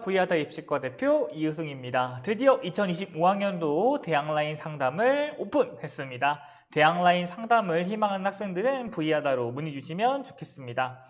부야다 입시과 대표 이우승입니다. 드디어 2025학년도 대학라인 상담을 오픈했습니다. 대학라인 상담을 희망하는 학생들은 부야다로 문의 주시면 좋겠습니다.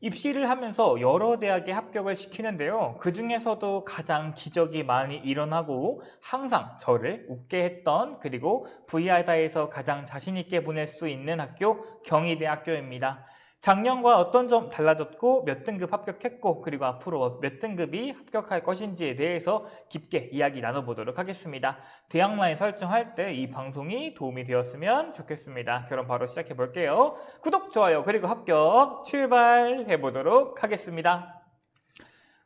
입시를 하면서 여러 대학에 합격을 시키는데요. 그 중에서도 가장 기적이 많이 일어나고 항상 저를 웃게 했던 그리고 부야다에서 가장 자신있게 보낼 수 있는 학교 경희대학교입니다. 작년과 어떤 점 달라졌고 몇 등급 합격했고 그리고 앞으로 몇 등급이 합격할 것인지에 대해서 깊게 이야기 나눠보도록 하겠습니다. 대학 라인 설정할 때 이 방송이 도움이 되었으면 좋겠습니다. 그럼 바로 시작해 볼게요. 구독, 좋아요, 그리고 합격 출발해 보도록 하겠습니다.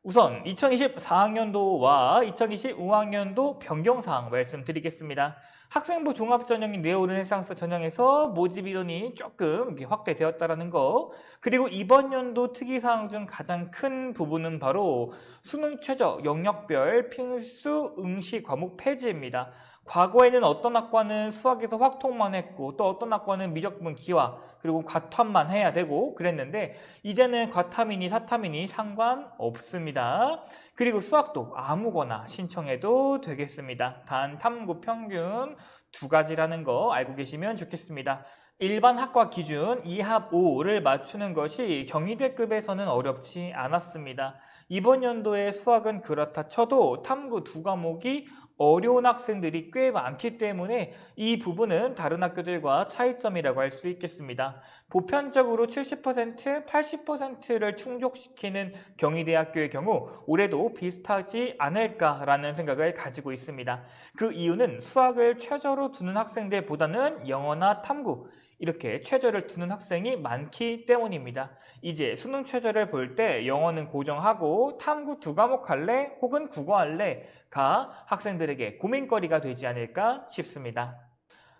우선 2024학년도와 2025학년도 변경사항 말씀드리겠습니다. 학생부 종합전형인 네오르네상스 전형에서 모집 인원이 조금 확대되었다라는 거 그리고 이번 연도 특이사항 중 가장 큰 부분은 바로 수능 최저 영역별 필수 응시 과목 폐지입니다. 과거에는 어떤 학과는 수학에서 확통만 했고 또 어떤 학과는 미적분 기화 그리고 과탐만 해야 되고 그랬는데 이제는 과탐이니 사탐이니 상관없습니다. 그리고 수학도 아무거나 신청해도 되겠습니다. 단 탐구 평균 두 가지라는 거 알고 계시면 좋겠습니다. 일반 학과 기준 2합 5를 맞추는 것이 경희대급에서는 어렵지 않았습니다. 이번 연도의 수학은 그렇다 쳐도 탐구 두 과목이 어려운 학생들이 꽤 많기 때문에 이 부분은 다른 학교들과 차이점이라고 할 수 있겠습니다. 보편적으로 70%, 80%를 충족시키는 경희대학교의 경우 올해도 비슷하지 않을까라는 생각을 가지고 있습니다. 그 이유는 수학을 최저로 두는 학생들보다는 영어나 탐구, 이렇게 최저를 두는 학생이 많기 때문입니다. 이제 수능 최저를 볼 때 영어는 고정하고 탐구 두 과목 할래 혹은 국어 할래가 학생들에게 고민거리가 되지 않을까 싶습니다.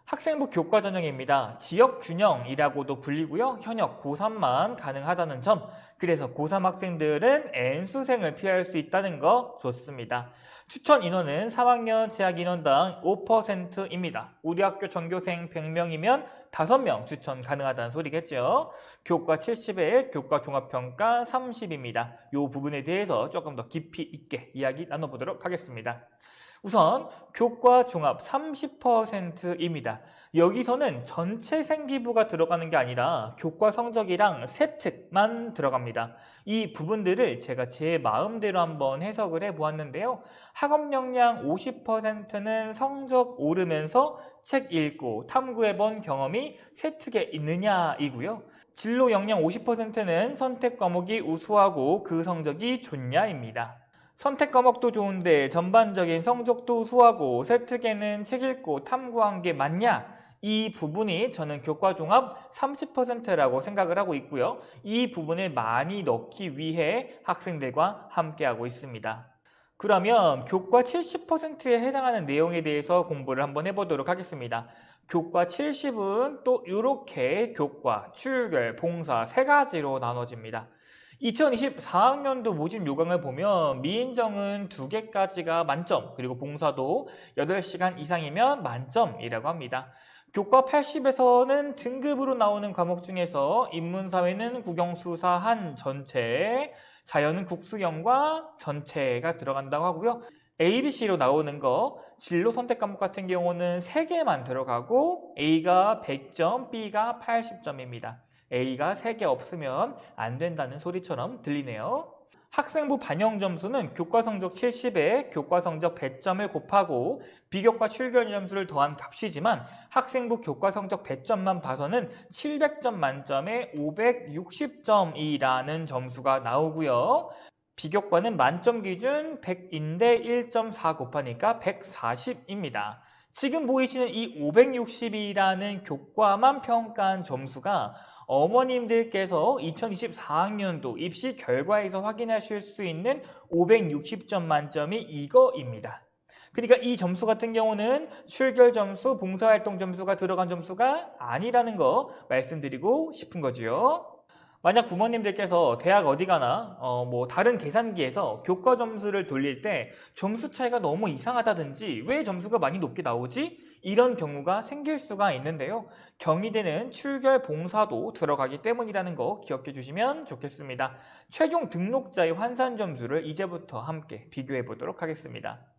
학생부 교과 전형입니다. 지역 균형이라고도 불리고요. 현역 고3만 가능하다는 점. 그래서 고3 학생들은 N수생을 피할 수 있다는 거 좋습니다. 추천 인원은 3학년 재학 인원당 5%입니다. 우리 학교 전교생 100명이면 5명 추천 가능하다는 소리겠죠. 교과 70에 교과 종합평가 30입니다. 이 부분에 대해서 조금 더 깊이 있게 이야기 나눠보도록 하겠습니다. 우선 교과 종합 30%입니다. 여기서는 전체 생기부가 들어가는 게 아니라 교과 성적이랑 세특만 들어갑니다. 이 부분들을 제가 제 마음대로 한번 해석을 해 보았는데요. 학업 역량 50%는 성적 오르면서 책 읽고 탐구해 본 경험이 세특에 있느냐이고요. 진로 역량 50%는 선택 과목이 우수하고 그 성적이 좋냐입니다. 선택 과목도 좋은데 전반적인 성적도 우수하고 세특에는 책 읽고 탐구한 게 맞냐? 이 부분이 저는 교과 종합 30%라고 생각을 하고 있고요. 이 부분을 많이 넣기 위해 학생들과 함께하고 있습니다. 그러면 교과 70%에 해당하는 내용에 대해서 공부를 한번 해보도록 하겠습니다. 교과 70은 또 이렇게 교과, 출결, 봉사 세 가지로 나눠집니다. 2024학년도 모집 요강을 보면 미인정은 두 개까지가 만점, 그리고 봉사도 8시간 이상이면 만점이라고 합니다. 교과 80에서는 등급으로 나오는 과목 중에서 인문사회는 국영수사 한 전체, 자연은 국수경과 전체가 들어간다고 하고요. ABC로 나오는 거 진로 선택 과목 같은 경우는 3개만 들어가고 A가 100점, B가 80점입니다. A가 3개 없으면 안 된다는 소리처럼 들리네요. 학생부 반영 점수는 교과 성적 70에 교과 성적 100점을 곱하고 비교과 출결 점수를 더한 값이지만 학생부 교과 성적 100점만 봐서는 700점 만점에 560점이라는 점수가 나오고요. 비교과는 만점 기준 100인데 1.4 곱하니까 140입니다. 지금 보이시는 이 560이라는 교과만 평가한 점수가 어머님들께서 2024학년도 입시 결과에서 확인하실 수 있는 560점 만점이 이거입니다. 그러니까 이 점수 같은 경우는 출결 점수, 봉사활동 점수가 들어간 점수가 아니라는 거 말씀드리고 싶은 거지요. 만약 부모님들께서 대학 어디 가나 어, 뭐 다른 계산기에서 교과 점수를 돌릴 때 점수 차이가 너무 이상하다든지 왜 점수가 많이 높게 나오지? 이런 경우가 생길 수가 있는데요. 경희대는 출결 봉사도 들어가기 때문이라는 거 기억해 주시면 좋겠습니다. 최종 등록자의 환산 점수를 이제부터 함께 비교해 보도록 하겠습니다.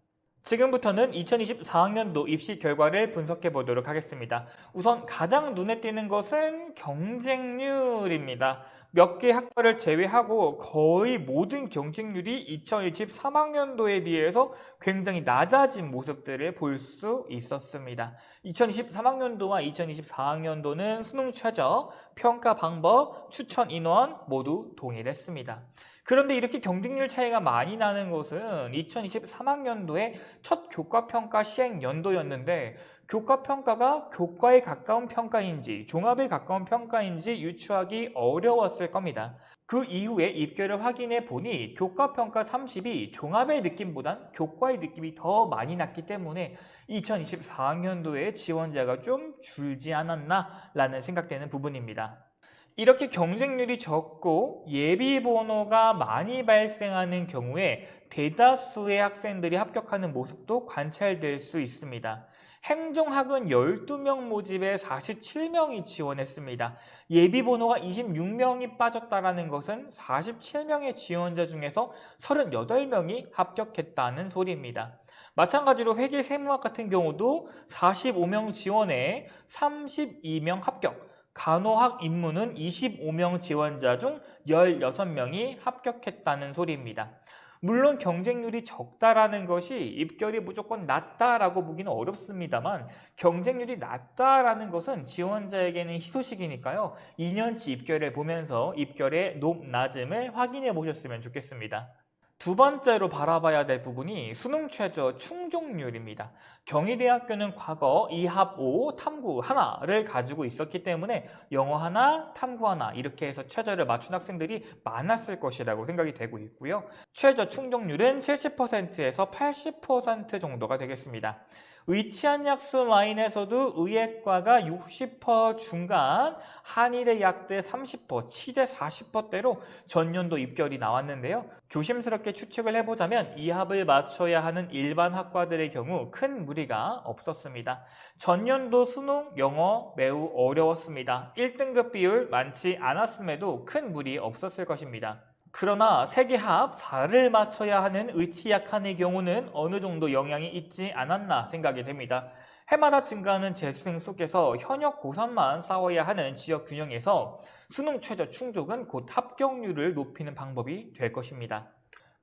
지금부터는 2024학년도 입시 결과를 분석해 보도록 하겠습니다. 우선 가장 눈에 띄는 것은 경쟁률입니다. 몇 개 학과를 제외하고 거의 모든 경쟁률이 2023학년도에 비해서 굉장히 낮아진 모습들을 볼 수 있었습니다. 2023학년도와 2024학년도는 수능 최저, 평가 방법, 추천 인원 모두 동일했습니다. 그런데 이렇게 경쟁률 차이가 많이 나는 것은 2023학년도의 첫 교과평가 시행 연도였는데 교과평가가 교과에 가까운 평가인지 종합에 가까운 평가인지 유추하기 어려웠을 겁니다. 그 이후에 입결을 확인해 보니 교과평가 30이 종합의 느낌보단 교과의 느낌이 더 많이 났기 때문에 2024학년도에 지원자가 좀 줄지 않았나 라는 생각되는 부분입니다. 이렇게 경쟁률이 적고 예비 번호가 많이 발생하는 경우에 대다수의 학생들이 합격하는 모습도 관찰될 수 있습니다. 행정학은 12명 모집에 47명이 지원했습니다. 예비 번호가 26명이 빠졌다라는 것은 47명의 지원자 중에서 38명이 합격했다는 소리입니다. 마찬가지로 회계 세무학 같은 경우도 45명 지원에 32명 합격, 간호학 인문은 25명 지원자 중 16명이 합격했다는 소리입니다. 물론 경쟁률이 적다라는 것이 입결이 무조건 낮다라고 보기는 어렵습니다만 경쟁률이 낮다라는 것은 지원자에게는 희소식이니까요. 2년치 입결을 보면서 입결의 높, 낮음을 확인해 보셨으면 좋겠습니다. 두 번째로 바라봐야 될 부분이 수능 최저 충족률입니다. 경희대학교는 과거 2합 5, 탐구 하나를 가지고 있었기 때문에 영어 하나, 탐구 하나 이렇게 해서 최저를 맞춘 학생들이 많았을 것이라고 생각이 되고 있고요. 최저 충족률은 70%에서 80% 정도가 되겠습니다. 의치한 약수 라인에서도 의예과가 60% 중간, 한의대 약대 30%, 치대 40%대로 전년도 입결이 나왔는데요. 조심스럽게 추측을 해보자면 이 합을 맞춰야 하는 일반 학과들의 경우 큰 무리가 없었습니다. 전년도 수능, 영어 매우 어려웠습니다. 1등급 비율 많지 않았음에도 큰 무리 없었을 것입니다. 그러나 세계합 4를 맞춰야 하는 의치약한의 경우는 어느 정도 영향이 있지 않았나 생각이 됩니다. 해마다 증가하는 재수생 속에서 현역 고3만 싸워야 하는 지역 균형에서 수능 최저 충족은 곧 합격률을 높이는 방법이 될 것입니다.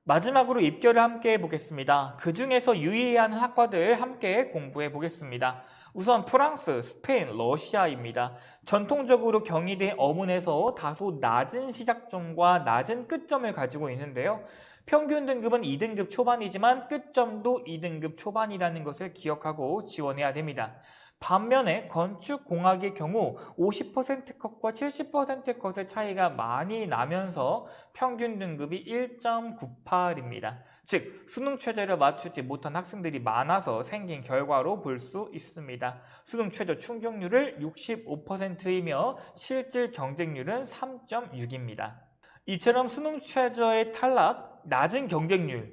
마지막으로 입결을 함께 해보겠습니다. 그 중에서 유의해야 하는 학과들 함께 공부해 보겠습니다. 우선 프랑스, 스페인, 러시아입니다. 전통적으로 경희대 어문에서 다소 낮은 시작점과 낮은 끝점을 가지고 있는데요. 평균 등급은 2등급 초반이지만 끝점도 2등급 초반이라는 것을 기억하고 지원해야 됩니다. 반면에 건축공학의 경우 50% 컷과 70% 컷의 차이가 많이 나면서 평균 등급이 1.98입니다. 즉 수능 최저를 맞추지 못한 학생들이 많아서 생긴 결과로 볼 수 있습니다. 수능 최저 충족률을 65%이며 실질 경쟁률은 3.6입니다. 이처럼 수능 최저의 탈락, 낮은 경쟁률은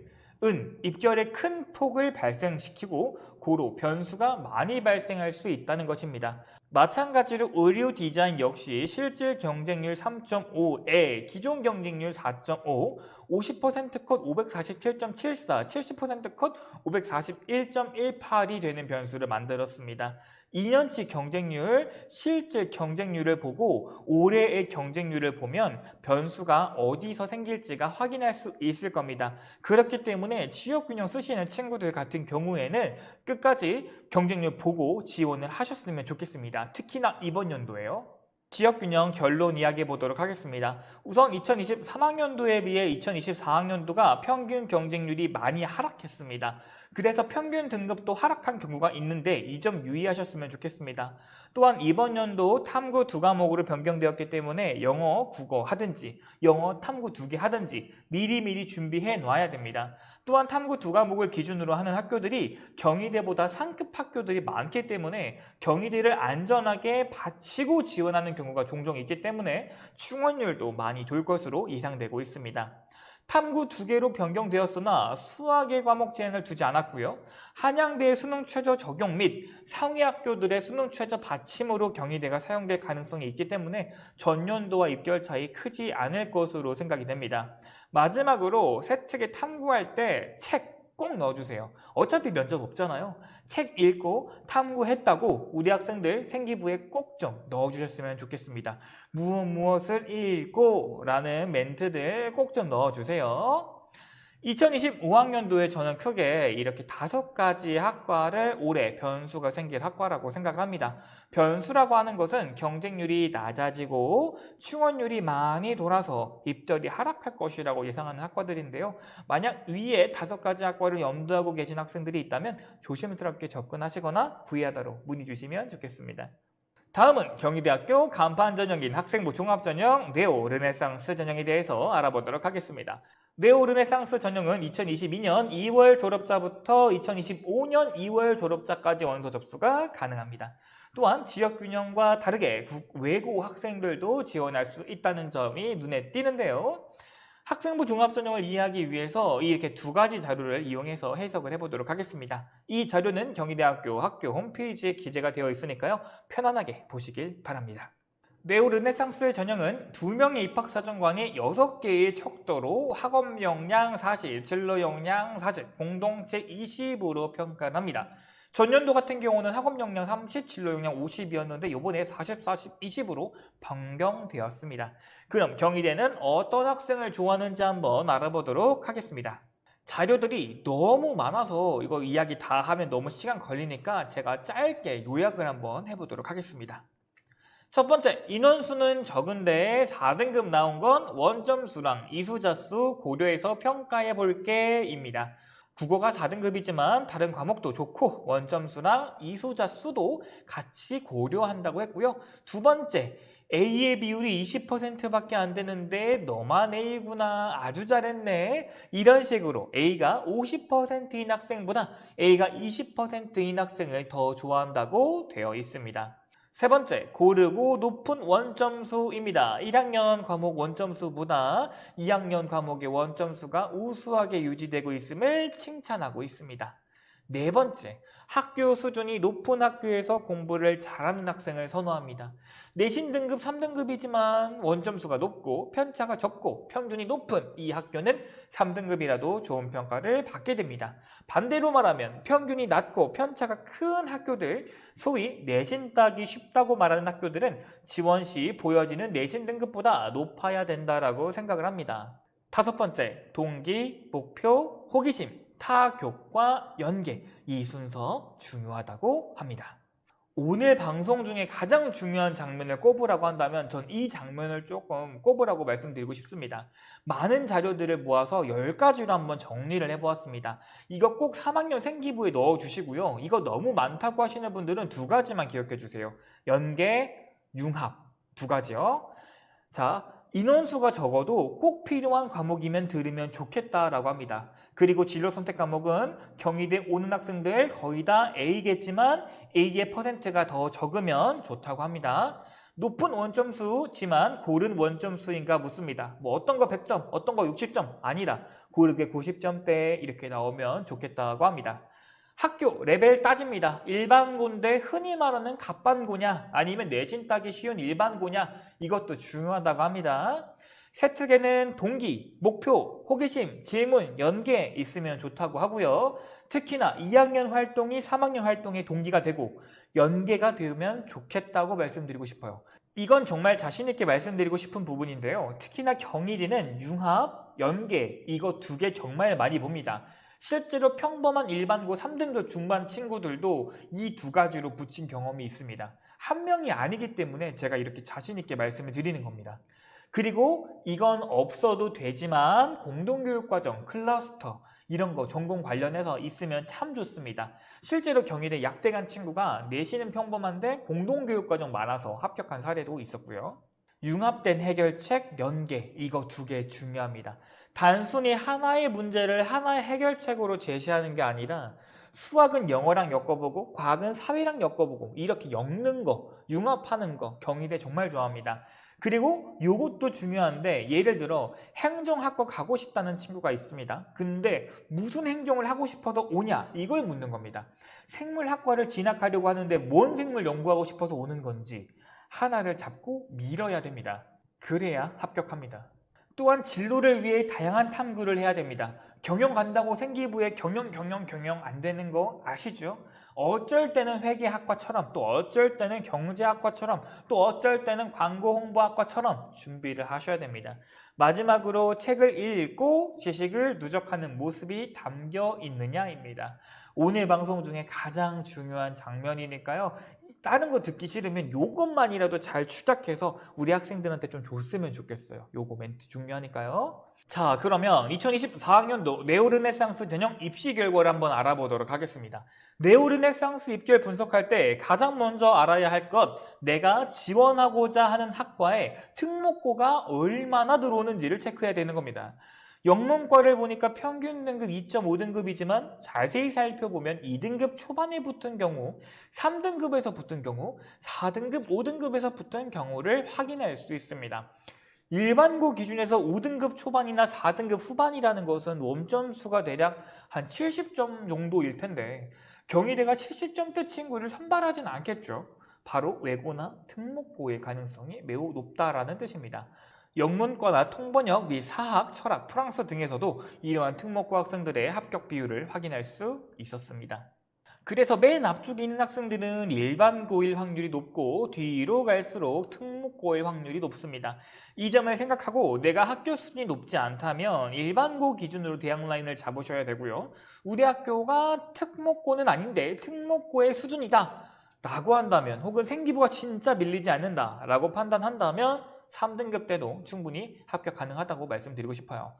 입결에 큰 폭을 발생시키고 고로 변수가 많이 발생할 수 있다는 것입니다. 마찬가지로 의료 디자인 역시 실질 경쟁률 3.5에 기존 경쟁률 4.5, 50%컷 547.74, 70%컷 541.18이 되는 변수를 만들었습니다. 2년치 경쟁률, 실질 경쟁률을 보고 올해의 경쟁률을 보면 변수가 어디서 생길지가 확인할 수 있을 겁니다. 그렇기 때문에 지역균형 쓰시는 친구들 같은 경우에는 끝까지 경쟁률 보고 지원을 하셨으면 좋겠습니다. 특히나 이번 연도에요. 지역균형 결론 이야기해 보도록 하겠습니다. 우선 2023학년도에 비해 2024학년도가 평균 경쟁률이 많이 하락했습니다. 그래서 평균 등급도 하락한 경우가 있는데 이 점 유의하셨으면 좋겠습니다. 또한 이번 연도 탐구 두 과목으로 변경되었기 때문에 영어, 국어 하든지 영어, 탐구 두 개 하든지 미리미리 준비해 놔야 됩니다. 또한 탐구 두 과목을 기준으로 하는 학교들이 경희대보다 상급 학교들이 많기 때문에 경희대를 안전하게 바치고 지원하는 경우가 종종 있기 때문에 충원율도 많이 돌 것으로 예상되고 있습니다. 탐구 두 개로 변경되었으나 수학의 과목 제한을 두지 않았고요. 한양대의 수능 최저 적용 및 상위 학교들의 수능 최저 받침으로 경희대가 사용될 가능성이 있기 때문에 전년도와 입결 차이 크지 않을 것으로 생각이 됩니다. 마지막으로 세특에 탐구할 때 책 꼭 넣어주세요. 어차피 면접 없잖아요. 책 읽고 탐구했다고 우리 학생들 생기부에 꼭 좀 넣어주셨으면 좋겠습니다. 무엇 무엇을 읽고 라는 멘트들 꼭 좀 넣어주세요. 2025학년도에 저는 크게 이렇게 다섯 가지 학과를 올해 변수가 생길 학과라고 생각을 합니다. 변수라고 하는 것은 경쟁률이 낮아지고 충원율이 많이 돌아서 입결이 하락할 것이라고 예상하는 학과들인데요. 만약 위에 다섯 가지 학과를 염두하고 계신 학생들이 있다면 조심스럽게 접근하시거나 부의하다로 문의 주시면 좋겠습니다. 다음은 경희대학교 간판 전형인 학생부 종합 전형 네오 르네상스 전형에 대해서 알아보도록 하겠습니다. 네오 르네상스 전형은 2022년 2월 졸업자부터 2025년 2월 졸업자까지 원서 접수가 가능합니다. 또한 지역 균형과 다르게 국- 외고 학생들도 지원할 수 있다는 점이 눈에 띄는데요. 학생부 종합전형을 이해하기 위해서 이렇게 두 가지 자료를 이용해서 해석을 해보도록 하겠습니다. 이 자료는 경희대학교 학교 홈페이지에 기재가 되어 있으니까요. 편안하게 보시길 바랍니다. 네오 르네상스의 전형은 두 명의 입학사정관이 6개의 척도로 학업 역량 40, 진로 역량 40, 공동체 20으로 평가를 합니다. 전년도 같은 경우는 학업 역량 30, 진로 역량 50이었는데 이번에 40, 40, 20으로 변경되었습니다. 그럼 경희대는 어떤 학생을 좋아하는지 한번 알아보도록 하겠습니다. 자료들이 너무 많아서 이거 이야기 다 하면 너무 시간 걸리니까 제가 짧게 요약을 한번 해보도록 하겠습니다. 첫 번째, 인원수는 적은데 4등급 나온 건 원점수랑 이수자수 고려해서 평가해 볼게 입니다. 국어가 4등급이지만 다른 과목도 좋고 원점수랑 이수자 수도 같이 고려한다고 했고요. 두 번째, A의 비율이 20%밖에 안 되는데 너만 A구나 아주 잘했네 이런 식으로 A가 50%인 학생보다 A가 20%인 학생을 더 좋아한다고 되어 있습니다. 세 번째, 고르고 높은 원점수입니다. 1학년 과목 원점수보다 2학년 과목의 원점수가 우수하게 유지되고 있음을 칭찬하고 있습니다. 네 번째, 학교 수준이 높은 학교에서 공부를 잘하는 학생을 선호합니다. 내신 등급 3등급이지만 원점수가 높고 편차가 적고 평균이 높은 이 학교는 3등급이라도 좋은 평가를 받게 됩니다. 반대로 말하면 평균이 낮고 편차가 큰 학교들, 소위 내신 따기 쉽다고 말하는 학교들은 지원 시 보여지는 내신 등급보다 높아야 된다라고 생각을 합니다. 다섯 번째, 동기, 목표, 호기심, 타교과 연계 이 순서 중요하다고 합니다. 오늘 방송 중에 가장 중요한 장면을 꼽으라고 한다면 전 이 장면을 조금 꼽으라고 말씀드리고 싶습니다. 많은 자료들을 모아서 10가지로 한번 정리를 해보았습니다. 이거 꼭 3학년 생기부에 넣어주시고요. 이거 너무 많다고 하시는 분들은 두 가지만 기억해 주세요. 연계, 융합 두 가지요. 자, 인원수가 적어도 꼭 필요한 과목이면 들으면 좋겠다라고 합니다. 그리고 진로 선택 과목은 경희대 오는 학생들 거의 다 A겠지만 A의 퍼센트가 더 적으면 좋다고 합니다. 높은 원점수지만 고른 원점수인가 묻습니다. 뭐 어떤 거 100점, 어떤 거 60점 아니라 고르게 90점대 이렇게 나오면 좋겠다고 합니다. 학교 레벨 따집니다. 일반고인데 흔히 말하는 갑반고냐 아니면 내신 따기 쉬운 일반고냐 이것도 중요하다고 합니다. 세특에는 동기, 목표, 호기심, 질문, 연계 있으면 좋다고 하고요. 특히나 2학년 활동이 3학년 활동의 동기가 되고 연계가 되면 좋겠다고 말씀드리고 싶어요. 이건 정말 자신있게 말씀드리고 싶은 부분인데요. 특히나 경희대는 융합, 연계 이거 두 개 정말 많이 봅니다. 실제로 평범한 일반고 3등급 중반 친구들도 이 두 가지로 붙인 경험이 있습니다. 한 명이 아니기 때문에 제가 이렇게 자신 있게 말씀을 드리는 겁니다. 그리고 이건 없어도 되지만 공동교육과정, 클러스터 이런 거 전공 관련해서 있으면 참 좋습니다. 실제로 경희대 약대 간 친구가 내신은 평범한데 공동교육과정 많아서 합격한 사례도 있었고요. 융합된 해결책, 연계 이거 두 개 중요합니다. 단순히 하나의 문제를 하나의 해결책으로 제시하는 게 아니라 수학은 영어랑 엮어보고 과학은 사회랑 엮어보고 이렇게 엮는 거, 융합하는 거 경희대 정말 좋아합니다. 그리고 이것도 중요한데 예를 들어 행정학과 가고 싶다는 친구가 있습니다. 근데 무슨 행정을 하고 싶어서 오냐 이걸 묻는 겁니다. 생물학과를 진학하려고 하는데 뭔 생물 연구하고 싶어서 오는 건지 하나를 잡고 밀어야 됩니다. 그래야 합격합니다. 또한 진로를 위해 다양한 탐구를 해야 됩니다. 경영 간다고 생기부에 경영 경영 경영 안 되는 거 아시죠? 어쩔 때는 회계학과처럼 또 어쩔 때는 경제학과처럼 또 어쩔 때는 광고 홍보학과처럼 준비를 하셔야 됩니다. 마지막으로 책을 읽고 지식을 누적하는 모습이 담겨 있느냐입니다. 오늘 방송 중에 가장 중요한 장면이니까요. 다른 거 듣기 싫으면 요것만이라도 잘 추적해서 우리 학생들한테 좀 줬으면 좋겠어요. 요거 멘트 중요하니까요. 자, 그러면 2024학년도 네오르네상스 전형 입시 결과를 한번 알아보도록 하겠습니다. 네오르네상스 입결 분석할 때 가장 먼저 알아야 할 것, 내가 지원하고자 하는 학과에 특목고가 얼마나 들어오는지를 체크해야 되는 겁니다. 영문과를 보니까 평균 등급 2.5등급이지만 자세히 살펴보면 2등급 초반에 붙은 경우, 3등급에서 붙은 경우, 4등급, 5등급에서 붙은 경우를 확인할 수 있습니다. 일반고 기준에서 5등급 초반이나 4등급 후반이라는 것은 원점수가 대략 한 70점 정도일 텐데 경희대가 70점대 친구를 선발하진 않겠죠. 바로 외고나 특목고의 가능성이 매우 높다라는 뜻입니다. 영문과나 통번역 및 사학, 철학, 프랑스 등에서도 이러한 특목고 학생들의 합격 비율을 확인할 수 있었습니다. 그래서 맨 앞쪽에 있는 학생들은 일반 고일 확률이 높고 뒤로 갈수록 특목고일 확률이 높습니다. 이 점을 생각하고 내가 학교 수준이 높지 않다면 일반고 기준으로 대학 라인을 잡으셔야 되고요. 우리 학교가 특목고는 아닌데 특목고의 수준이다 라고 한다면 혹은 생기부가 진짜 밀리지 않는다 라고 판단한다면 3등급 때도 충분히 합격 가능하다고 말씀드리고 싶어요.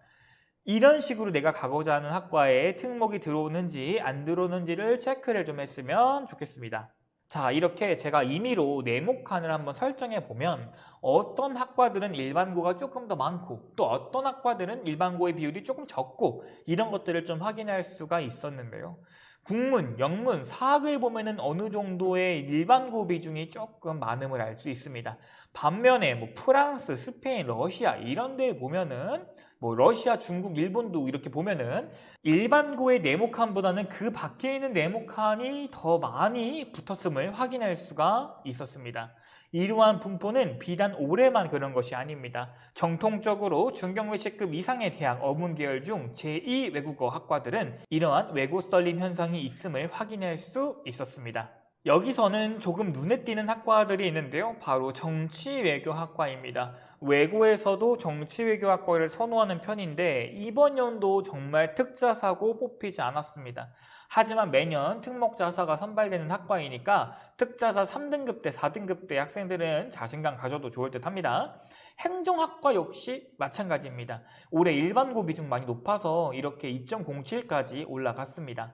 이런 식으로 내가 가고자 하는 학과에 특목이 들어오는지 안 들어오는지를 체크를 좀 했으면 좋겠습니다. 자, 이렇게 제가 임의로 네모칸을 한번 설정해 보면 어떤 학과들은 일반고가 조금 더 많고 또 어떤 학과들은 일반고의 비율이 조금 적고 이런 것들을 좀 확인할 수가 있었는데요. 국문, 영문, 사학을 보면은 어느 정도의 일반 고 비중이 조금 많음을 알 수 있습니다. 반면에 뭐 프랑스, 스페인, 러시아 이런 데 보면은 뭐 러시아, 중국, 일본도 이렇게 보면은 일반고의 네모칸보다는 그 밖에 있는 네모칸이 더 많이 붙었음을 확인할 수가 있었습니다. 이러한 분포는 비단 올해만 그런 것이 아닙니다. 정통적으로 중경외식급 이상의 대학 어문 계열 중 제2 외국어 학과들은 이러한 외고 썰림 현상이 있음을 확인할 수 있었습니다. 여기서는 조금 눈에 띄는 학과들이 있는데요. 바로 정치외교학과입니다. 외고에서도 정치외교학과를 선호하는 편인데 이번 연도 정말 특자사고 뽑히지 않았습니다. 하지만 매년 특목자사가 선발되는 학과이니까 특자사 3등급 대 4등급 대 학생들은 자신감 가져도 좋을 듯 합니다. 행정학과 역시 마찬가지입니다. 올해 일반고 비중 많이 높아서 이렇게 2.07까지 올라갔습니다.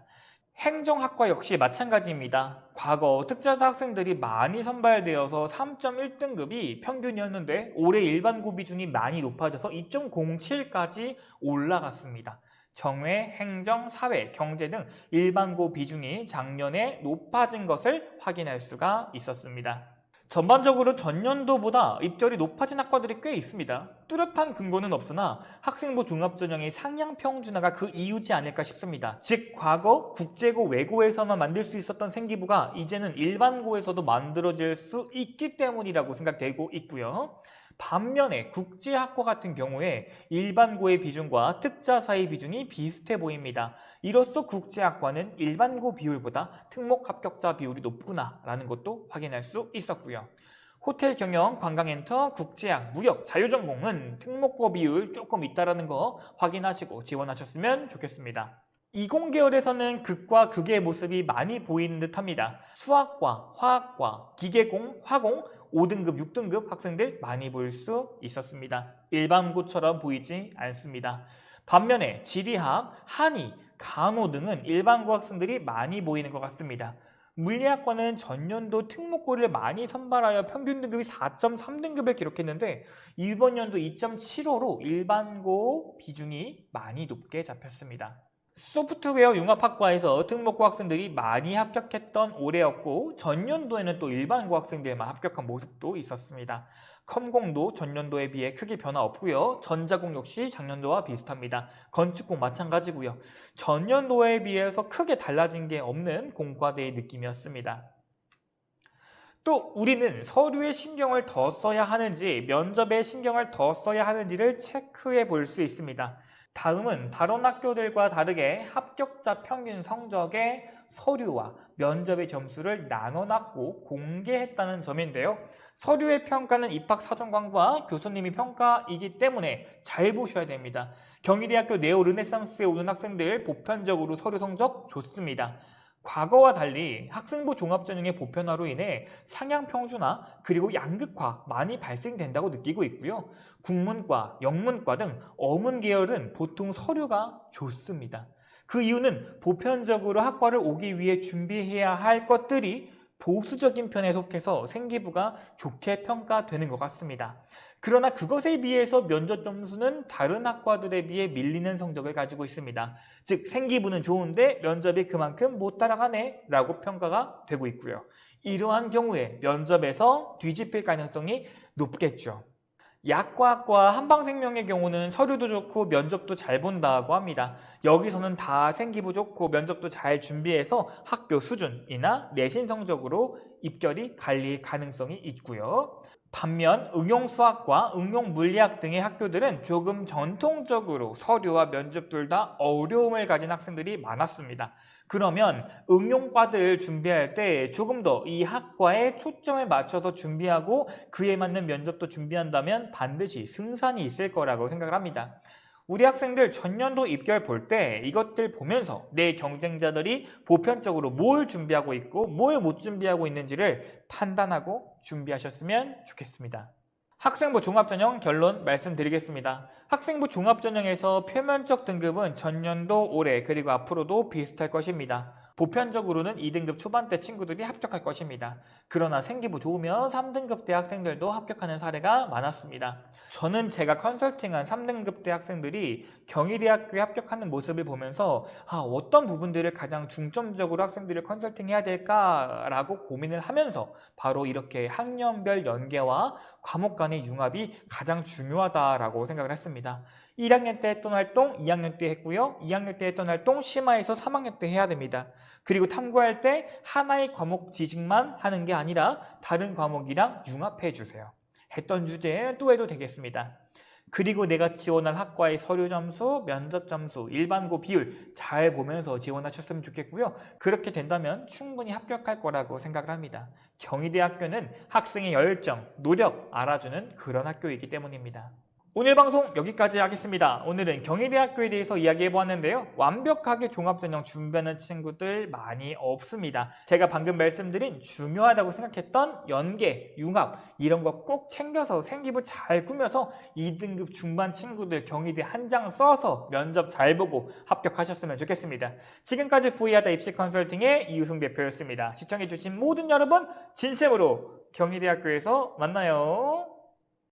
행정학과 역시 마찬가지입니다. 과거 특자사 학생들이 많이 선발되어서 3.1등급이 평균이었는데 올해 일반고 비중이 많이 높아져서 2.07까지 올라갔습니다. 정외, 행정, 사회, 경제 등 일반고 비중이 작년에 높아진 것을 확인할 수가 있었습니다. 전반적으로 전년도보다 입결이 높아진 학과들이 꽤 있습니다. 뚜렷한 근거는 없으나 학생부 종합전형의 상향 평 준화가 그 이유지 않을까 싶습니다. 즉 과거 국제고 외고에서만 만들 수 있었던 생기부가 이제는 일반고에서도 만들어질 수 있기 때문이라고 생각되고 있고요. 반면에 국제학과 같은 경우에 일반고의 비중과 특자사의 비중이 비슷해 보입니다. 이로써 국제학과는 일반고 비율보다 특목 합격자 비율이 높구나 라는 것도 확인할 수 있었고요. 호텔 경영, 관광 엔터, 국제학, 무역, 자유전공은 특목고 비율 조금 있다라는 거 확인하시고 지원하셨으면 좋겠습니다. 이공계열에서는 극과 극의 모습이 많이 보이는 듯 합니다. 수학과, 화학과, 기계공, 화공, 5등급, 6등급 학생들 많이 볼 수 있었습니다. 일반고처럼 보이지 않습니다. 반면에 지리학, 한의, 간호 등은 일반고 학생들이 많이 보이는 것 같습니다. 물리학과는 전년도 특목고를 많이 선발하여 평균 등급이 4.3등급을 기록했는데 이번 연도 2.75로 일반고 비중이 많이 높게 잡혔습니다. 소프트웨어 융합학과에서 특목고 학생들이 많이 합격했던 올해였고 전년도에는 또 일반고 학생들만 합격한 모습도 있었습니다. 컴공도 전년도에 비해 크게 변화 없고요. 전자공 역시 작년도와 비슷합니다. 건축공 마찬가지고요. 전년도에 비해서 크게 달라진 게 없는 공과대의 느낌이었습니다. 또 우리는 서류에 신경을 더 써야 하는지 면접에 신경을 더 써야 하는지를 체크해 볼 수 있습니다. 다음은 다른 학교들과 다르게 합격자 평균 성적의 서류와 면접의 점수를 나눠놨고 공개했다는 점인데요. 서류의 평가는 입학 사정관과 교수님이 평가이기 때문에 잘 보셔야 됩니다. 경희대학교 네오 르네상스에 오는 학생들 보편적으로 서류 성적 좋습니다. 과거와 달리 학생부 종합전형의 보편화로 인해 상향 평준화 그리고 양극화 많이 발생된다고 느끼고 있고요. 국문과, 영문과 등 어문 계열은 보통 서류가 좋습니다. 그 이유는 보편적으로 학과를 오기 위해 준비해야 할 것들이 보수적인 편에 속해서 생기부가 좋게 평가되는 것 같습니다. 그러나 그것에 비해서 면접 점수는 다른 학과들에 비해 밀리는 성적을 가지고 있습니다. 즉 생기부는 좋은데 면접이 그만큼 못 따라가네 라고 평가가 되고 있고요. 이러한 경우에 면접에서 뒤집힐 가능성이 높겠죠. 약과학과 한방생명의 경우는 서류도 좋고 면접도 잘 본다고 합니다. 여기서는 다 생기부 좋고 면접도 잘 준비해서 학교 수준이나 내신 성적으로 입결이 갈릴 가능성이 있고요. 반면 응용수학과 응용물리학 등의 학교들은 조금 전통적으로 서류와 면접 둘 다 어려움을 가진 학생들이 많았습니다. 그러면 응용과들 준비할 때 조금 더 이 학과에 초점을 맞춰서 준비하고 그에 맞는 면접도 준비한다면 반드시 승산이 있을 거라고 생각을 합니다. 우리 학생들 전년도 입결 볼 때 이것들 보면서 내 경쟁자들이 보편적으로 뭘 준비하고 있고 뭘 못 준비하고 있는지를 판단하고 준비하셨으면 좋겠습니다. 학생부 종합전형 결론 말씀드리겠습니다. 학생부 종합전형에서 표면적 등급은 전년도 올해 그리고 앞으로도 비슷할 것입니다. 보편적으로는 2등급 초반대 친구들이 합격할 것입니다. 그러나 생기부 좋으면 3등급 대 학생들도 합격하는 사례가 많았습니다. 저는 제가 컨설팅한 3등급 대 학생들이 경희대학교에 합격하는 모습을 보면서 아, 어떤 부분들을 가장 중점적으로 학생들을 컨설팅해야 될까라고 고민을 하면서 바로 이렇게 학년별 연계와 과목 간의 융합이 가장 중요하다라고 생각을 했습니다. 1학년 때 했던 활동 2학년 때 했고요. 2학년 때 했던 활동 심화해서 3학년 때 해야 됩니다. 그리고 탐구할 때 하나의 과목 지식만 하는 게 아니라 다른 과목이랑 융합해 주세요. 했던 주제에 또 해도 되겠습니다. 그리고 내가 지원할 학과의 서류 점수, 면접 점수, 일반고 비율 잘 보면서 지원하셨으면 좋겠고요. 그렇게 된다면 충분히 합격할 거라고 생각을 합니다. 경희대 학교는 학생의 열정, 노력 알아주는 그런 학교이기 때문입니다. 오늘 방송 여기까지 하겠습니다. 오늘은 경희대학교에 대해서 이야기해 보았는데요. 완벽하게 종합전형 준비하는 친구들 많이 없습니다. 제가 방금 말씀드린 중요하다고 생각했던 연계, 융합 이런 거 꼭 챙겨서 생기부 잘 꾸며서 2등급 중반 친구들 경희대 한 장 써서 면접 잘 보고 합격하셨으면 좋겠습니다. 지금까지 부이하다 입시 컨설팅의 이우승 대표였습니다. 시청해 주신 모든 여러분 진심으로 경희대학교에서 만나요.